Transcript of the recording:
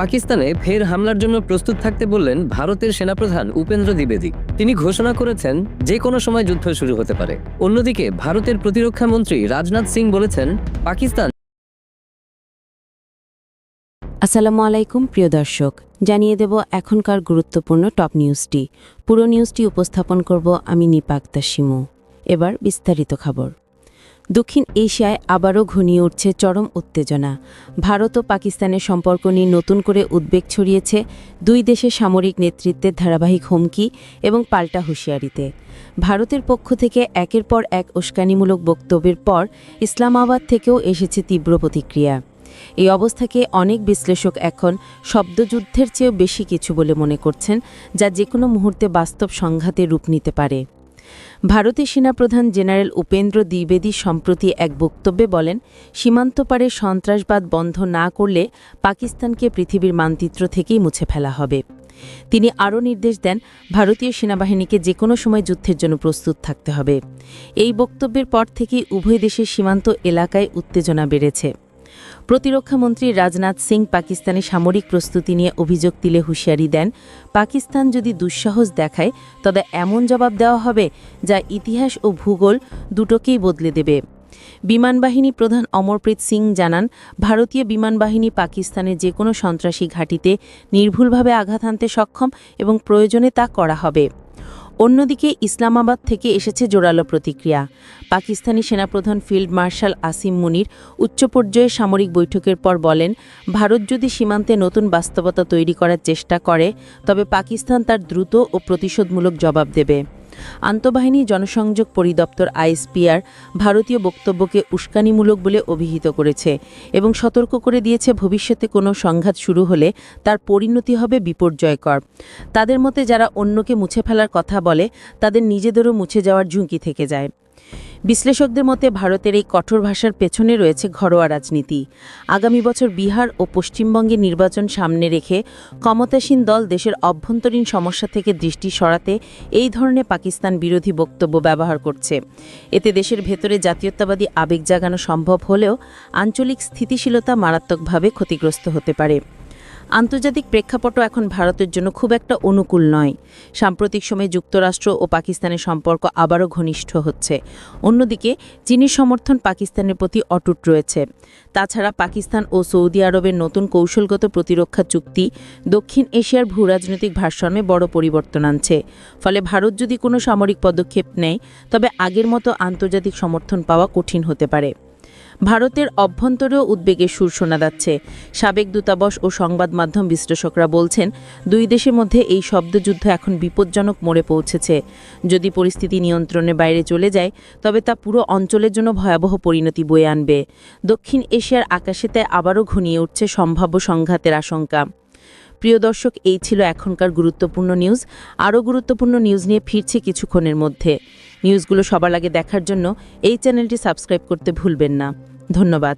পাকিস্তানে ফের হামলার জন্য প্রস্তুত থাকতে বললেন ভারতের সেনাপ্রধান উপেন্দ্র দ্বিবেদী। তিনি ঘোষণা করেছেন যে কোনো সময় যুদ্ধ শুরু হতে পারে। অন্যদিকে ভারতের প্রতিরক্ষা মন্ত্রী রাজনাথ সিং বলেছেন, পাকিস্তান আসসালামু আলাইকুম, প্রিয় দর্শক। জানিয়ে দেব এখনকার গুরুত্বপূর্ণ টপ নিউজটি। পুরো নিউজটি উপস্থাপন করব আমি নিপাক দাসিমু এবার বিস্তারিত খবর। দক্ষিণ এশিয়ায় আবারও ঘনিয়ে উঠছে চরম উত্তেজনা। ভারত ও পাকিস্তানের সম্পর্ক নিয়ে নতুন করে উদ্বেগ ছড়িয়েছে দুই দেশের সামরিক নেতৃত্বের ধারাবাহিক হুমকি এবং পাল্টা হুঁশিয়ারিতে। ভারতের পক্ষ থেকে একের পর এক উস্কানিমূলক বক্তব্যের পর ইসলামাবাদ থেকেও এসেছে তীব্র প্রতিক্রিয়া। এই অবস্থাকে অনেক বিশ্লেষক এখন শব্দযুদ্ধের চেয়েও বেশি কিছু বলে মনে করছেন, যা যে কোনো মুহূর্তে বাস্তব সংঘাতে রূপ নিতে পারে। ভারতের সেনাপ্রধান জেনারেল উপেন্দ্র দ্বিবেদী সম্প্রতি এক বক্তব্যে বলেন, সীমান্ত পারে সন্ত্রাসবাদ বন্ধ না করলে পাকিস্তানকে পৃথিবীর মানচিত্র থেকেই মুছে ফেলা হবে। তিনি আরও নির্দেশ দেন, ভারতীয় সেনাবাহিনীকে যে কোনো সময় যুদ্ধের জন্য প্রস্তুত থাকতে হবে। এই বক্তব্যের পর থেকেই উভয় দেশের সীমান্ত এলাকায় উত্তেজনা বেড়েছে। প্রতিরক্ষামন্ত্রী রাজনাথ সিং পাকিস্তানের সামরিক প্রস্তুতি নিয়ে অভিযোগ তুলে হুঁশিয়ারি দেন, পাকিস্তান যদি দুঃসাহস দেখায়, তবে এমন জবাব দেওয়া হবে যা ইতিহাস ও ভূগোল দুটোকেই বদলে দেবে। বিমানবাহিনী প্রধান অমরপ্রীত সিং জানান, ভারতীয় বিমানবাহিনী পাকিস্তানের যে কোনো সন্ত্রাসী ঘাঁটিতে নির্ভুলভাবে আঘাত আনতে সক্ষম এবং প্রয়োজনে তা করা হবে। অন্যদিকে ইসলামাবাদ থেকে এসেছে জোরালো প্রতিক্রিয়া। পাকিস্তানি সেনাপ্রধান ফিল্ড মার্শাল আসিম মুনির উচ্চ পর্যায়ে সামরিক বৈঠকের পর বলেন, ভারত যদি সীমান্তে নতুন বাস্তবতা তৈরি করার চেষ্টা করে, তবে পাকিস্তান তার দ্রুত ও প্রতিশোধমূলক জবাব দেবে। আন্তঃবাহিনী জনসংযোগ পরিদপ্তর আইএসপিআর ভারতীয় বক্তব্যকে উস্কানিমূলক বলে অভিহিত করেছে এবং সতর্ক করে দিয়েছে, ভবিষ্যতে কোনো সংঘাত শুরু হলে তার পরিণতি হবে বিপর্যয়কর। তাদের মতে, যারা অন্যকে মুছে ফেলার কথা বলে, তাদের নিজেদেরও মুছে যাওয়ার ঝুঁকি থেকে যায়। বিশ্লেষকদের মতে ভারতের এই কঠোর ভাষার পেছনে রয়েছে ঘরোয়া রাজনীতি। আগামী বছর বিহার ও পশ্চিমবঙ্গে নির্বাচন সামনে রেখে ক্ষমতাসীন দল দেশের অভ্যন্তরীণ সমস্যা থেকে দৃষ্টি সরাতে এই ধরনের পাকিস্তান বিরোধী বক্তব্য ব্যবহার করছে। এতে দেশের ভেতরে জাতীয়তাবাদী আবেগ জাগানো সম্ভব হলেও আঞ্চলিক স্থিতিশীলতা মারাত্মকভাবে ক্ষতিগ্রস্ত হতে পারে। আন্তর্জাতিক প্রেক্ষাপটও এখন ভারতের জন্য খুব একটা অনুকূল নয়। সাম্প্রতিক সময়ে যুক্তরাষ্ট্র ও পাকিস্তানের সম্পর্ক আবারও ঘনিষ্ঠ হচ্ছে। অন্যদিকে, চীনের সমর্থন পাকিস্তানের প্রতি অটুট রয়েছে। তাছাড়া পাকিস্তান ও সৌদি আরবের নতুন কৌশলগত প্রতিরক্ষা চুক্তি দক্ষিণ এশিয়ার ভূরাজনৈতিক ভারসাম্যে বড় পরিবর্তন আনছে। ফলে ভারত যদি কোনো সামরিক পদক্ষেপ নেয়, তবে আগের মতো আন্তর্জাতিক সমর্থন পাওয়া কঠিন হতে পারে। ভারতের অভ্যন্তরেও উদ্বেগের সুর শোনা যাচ্ছে। সাবেক দূতাবাস ও সংবাদ মাধ্যম বিশ্লেষকরা বলছেন, দুই দেশের মধ্যে এই শব্দযুদ্ধ এখন বিপজ্জনক মোড়ে পৌঁছেছে। যদি পরিস্থিতি নিয়ন্ত্রণের বাইরে চলে যায়, তবে তা পুরো অঞ্চলের জন্য ভয়াবহ পরিণতি বয়ে আনবে। দক্ষিণ এশিয়ার আকাশেতে আবারও ঘনিয়ে উঠছে সম্ভাব্য সংঘাতের আশঙ্কা। প্রিয় দর্শক, এই ছিল এখনকার গুরুত্বপূর্ণ নিউজ। আরও গুরুত্বপূর্ণ নিউজ নিয়ে ফিরছে কিছুক্ষণের মধ্যে। নিউজগুলো সবার আগে দেখার জন্য এই চ্যানেলটি সাবস্ক্রাইব করতে ভুলবেন না। ধন্যবাদ।